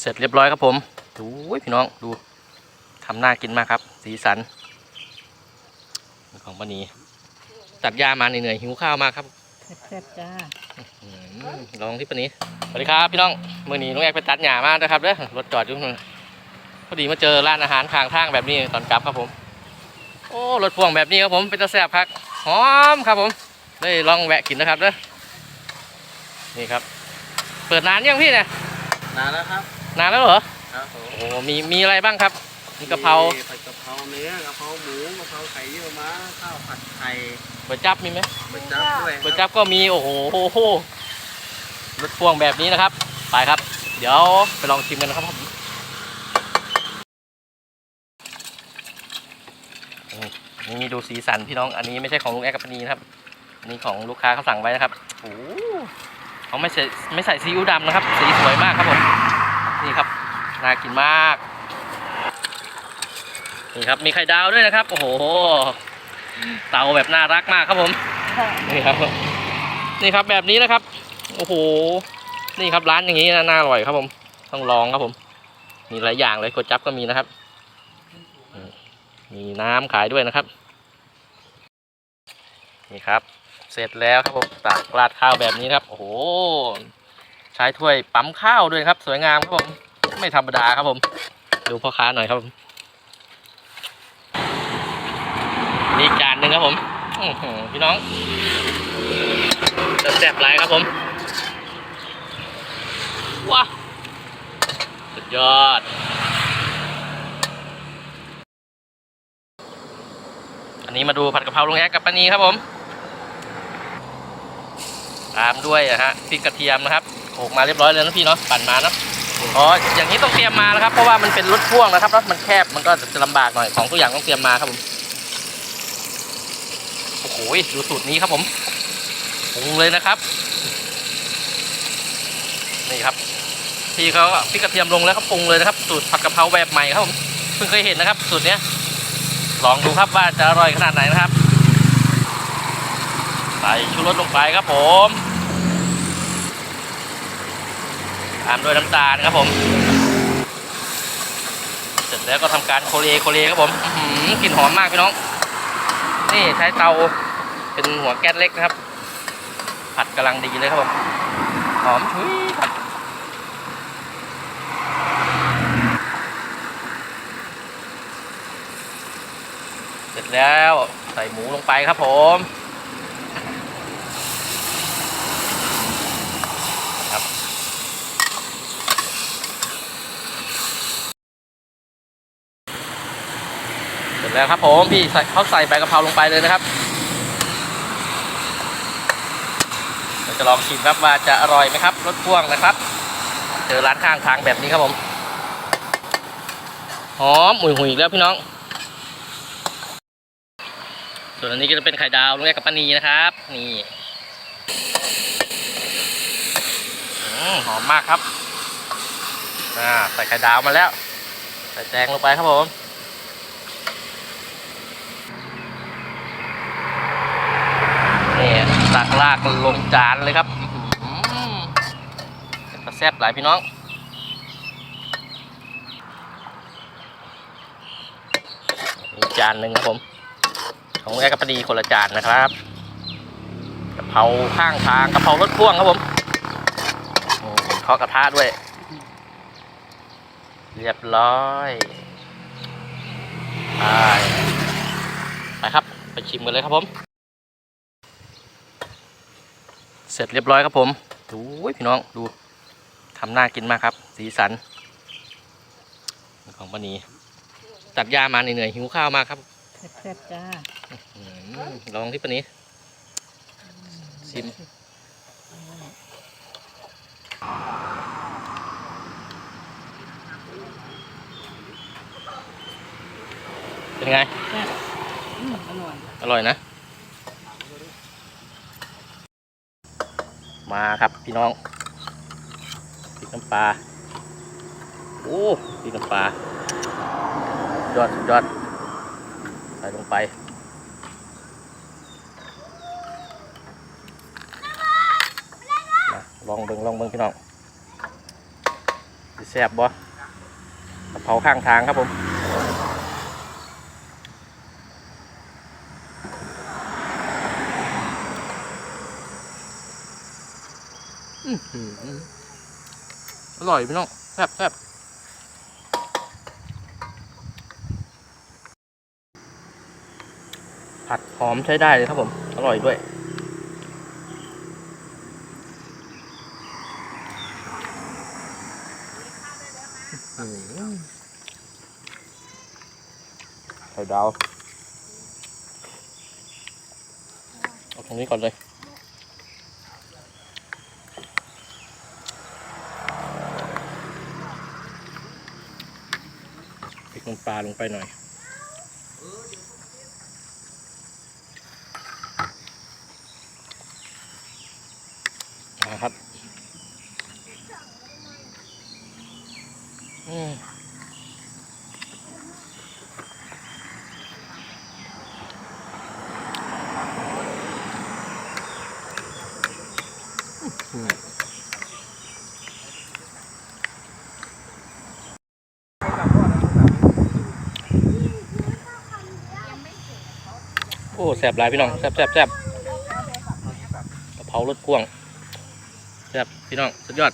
เสร็จเรียบร้อยครับผมดูพี่น้องดูทำน่ากินมากครับ สีสัน ของปานีตัดหญ้ามาเหนื่อยๆหิวข้าวมากครับแซ่บๆจ้าอืมลองที่ปานีสวัสดีครับพี่น้องมื่อนี้น้องแอกไปตัดหญ้ามานะครับเด้อรถจอดอยู่นู่นพอดีมาเจอร้านอาหารข้างทางแบบนี้ตอนกลับครับผม โอ้รถพ่วงแบบนี้ครับผมเป็นตะแซ่บครับหอมครับผมได้ลองแวะกินนะครับเด้อนี่ครับ เปิดนานยังพี่เนี่ยนานแล้วครับ นานแล้วเหรอครับผม โอ้มีมีอะไรบ้างครับ มีกะเพราผัดกะเพราเนื้อกะเพราหมูกะเพราไข่เยี่ยวม้าข้าวผัดไข่ก๋วยจับมีไหมบะจับด้วยก๋วยจับก็มีโอ้โหรถพ่วงแบบนี้นะครับ ไปครับ เดี๋ยวไปลองชิมกันนะครับผมนี่นี่ดูสีสันพี่น้องอันนี้ไม่ใช่ของลุงแอกกับปนีนะครับอันนี้ของลูกค้าเขาสั่งไว้นะครับโอ้โหเขาไม่ใส่ไม่ใส่ซีอิ๊วดำนะครับ สีสวยมากครับผม นี่ครับน่ากินมาก นี่ครับมีไข่ดาวด้วยนะครับ โอ้โห เตาแบบน่ารักมากครับผม นี่ครับ นี่ครับแบบนี้นะครับ โอ้โห นี่ครับร้านอย่างนี้นะน่าอร่อยครับผม ต้องลองครับผม มีหลายอย่างเลยก๋วยจั๊บก็มีนะครับอืมมีน้ำขายด้วยนะครับ นี่ครับ เสร็จแล้วครับผมตักราดข้าวแบบนี้ครับ โอ้โห ใช้ถ้วยปั๊มข้าวด้วยครับ สวยงามครับผมไม่ธรรมดาครับผม ดูพ่อค้าหน่อยครับผมนี่จานหนึ่งครับผมพี่น้องแซ่บๆไรครับผมว้าสุดยอด อันนี้มาดูผัดกะเพราลุงแอ๊กกับปานีครับผม ตามด้วยอะฮะพริกกระเทียมนะครับ โขลกมาเรียบร้อยเลยนะพี่เนาะปั่นมาเนาะอ๋ออย่างนี้ต้องเตรียมมานะครับ เพราะว่ามันเป็นรถพ่วงนะครับรถมันแคบมันก็จะลำบากหน่อยของทุกอย่างต้องเตรียมมาครับผมโอ้โหดูสูตรนี้ครับผมปรุงเลยนะครับ นี่ครับพี่เขาพริกกระเทียมลงแล้วเขาปรุงเลยนะครับ สูตรผัดกะเพราแบบใหม่ครับผมเพิ่งเคยเห็นนะครับ สูตรเนี้ยลองดูครับว่าจะอร่อยขนาดไหนนะครับ ใส่ชูรสลงไปครับผม ตามด้วยน้ำตาลครับผม เสร็จแล้วก็ทำการโคเลโคเลครับผมกลิ่นหอมมากพี่น้อง นี่ใช้เตาเป็นหัวแก๊สเล็กนะครับ ผัดกำลังดีเลยครับผมหอมชุยครับเสร็จแล้วใส่หมูลงไปครับผม เสร็จแล้วครับผมพี่เขาใส่ใบกะเพราลงไปเลยนะครับเราจะลองชิมครับว่าจะอร่อยไหมครับรสพ่วงนะครับ เจอร้านข้างทางแบบนี้ครับผมหอมหุยหุยอีกแล้วพี่น้อง ส่วนอันนี้ก็จะเป็นไข่ดาวลงแอกกับปานีนะครับ นี่หอมมากครับใส่ไข่ดาวมาแล้ว ใส่แจงลงไปครับผมนี่ ตักลากลงจานเลยครับแซ่บหลายพี่น้องจานหนึ่งครับผม ของแอกกับปดีคนละจานนะครับกะเพราข้างทางกะเพรารถพ่วงครับผมโอ้เคาะกระทะด้วย เรียบร้อยไปไปครับ ไปชิมกันเลยครับผม เสร็จเรียบร้อยครับผมดูพี่น้องดูทำน่ากินมากครับ สีสัน ของปานีตัดหญ้ามาเหนื่อยๆหิวข้าวมากครับแซ่บๆจ้าอืมลองที่ปะนี้ชิมเป็นไงแซ่บอืมอร่อย อร่อยนะ มาครับพี่น้องพริกน้ำปลาโอ้พริกน้ำปลายอดยอดใส่ลงไปลองเบิ่งลองเบิ่งพี่น้องสีแซ่บบ่กะเพราข้างทางครับผม อื้อหืออร่อยพี่น้องแซ่บแซ่บผัดหอมใช้ได้เลยครับผม อร่อยด้วยอืมไข่ดาว เอาตรงนี้ก่อนเลย พริกน้ำ ปลาลงไปหน่อย นะครับ อืม แซ่บหลายพี่น้องแซ่บแซ่บแซ่บกะเพรารสพ่วงแซ่บพี่น้องสุดยอด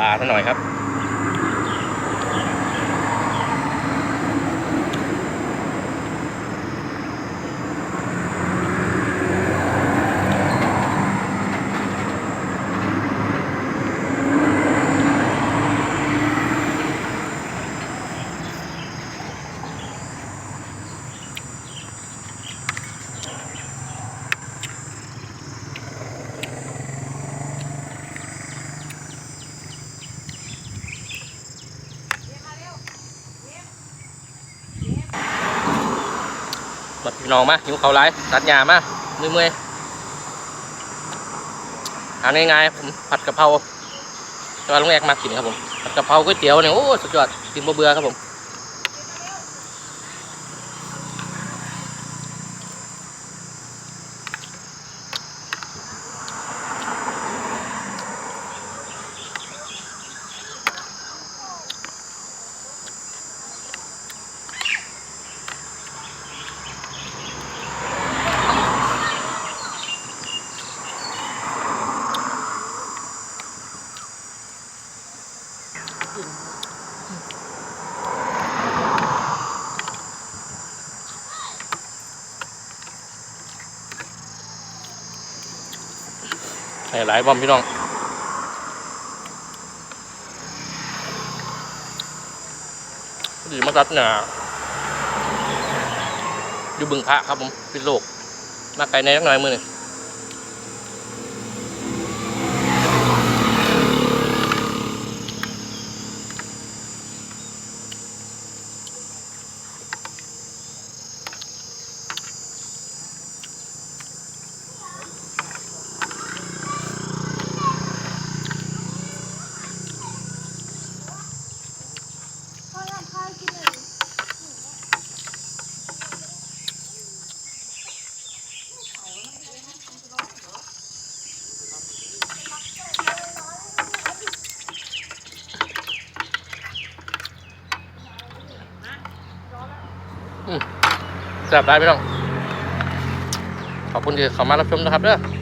ปลาซะหน่อยครับ น้องมาหิวเขาไรตัดหญ้ามาเมื่อยๆหาง่ายๆผมผัดกะเพราตว่าลุงแอกมากินครับผมผัดกะเพราก๋วยเตี๋ยวเนี่ยโอ้สุดยอดกินบ่เบื่อครับผม หลายบอมพี่น้องดีมาตัดหนาอยู่บึงพระครับผมพิษโลกมาไกลในนักหน่อยมือนี่ง จับได้พี่น้อง ขอบคุณที่เข้ามารับชมนะครับเด้อ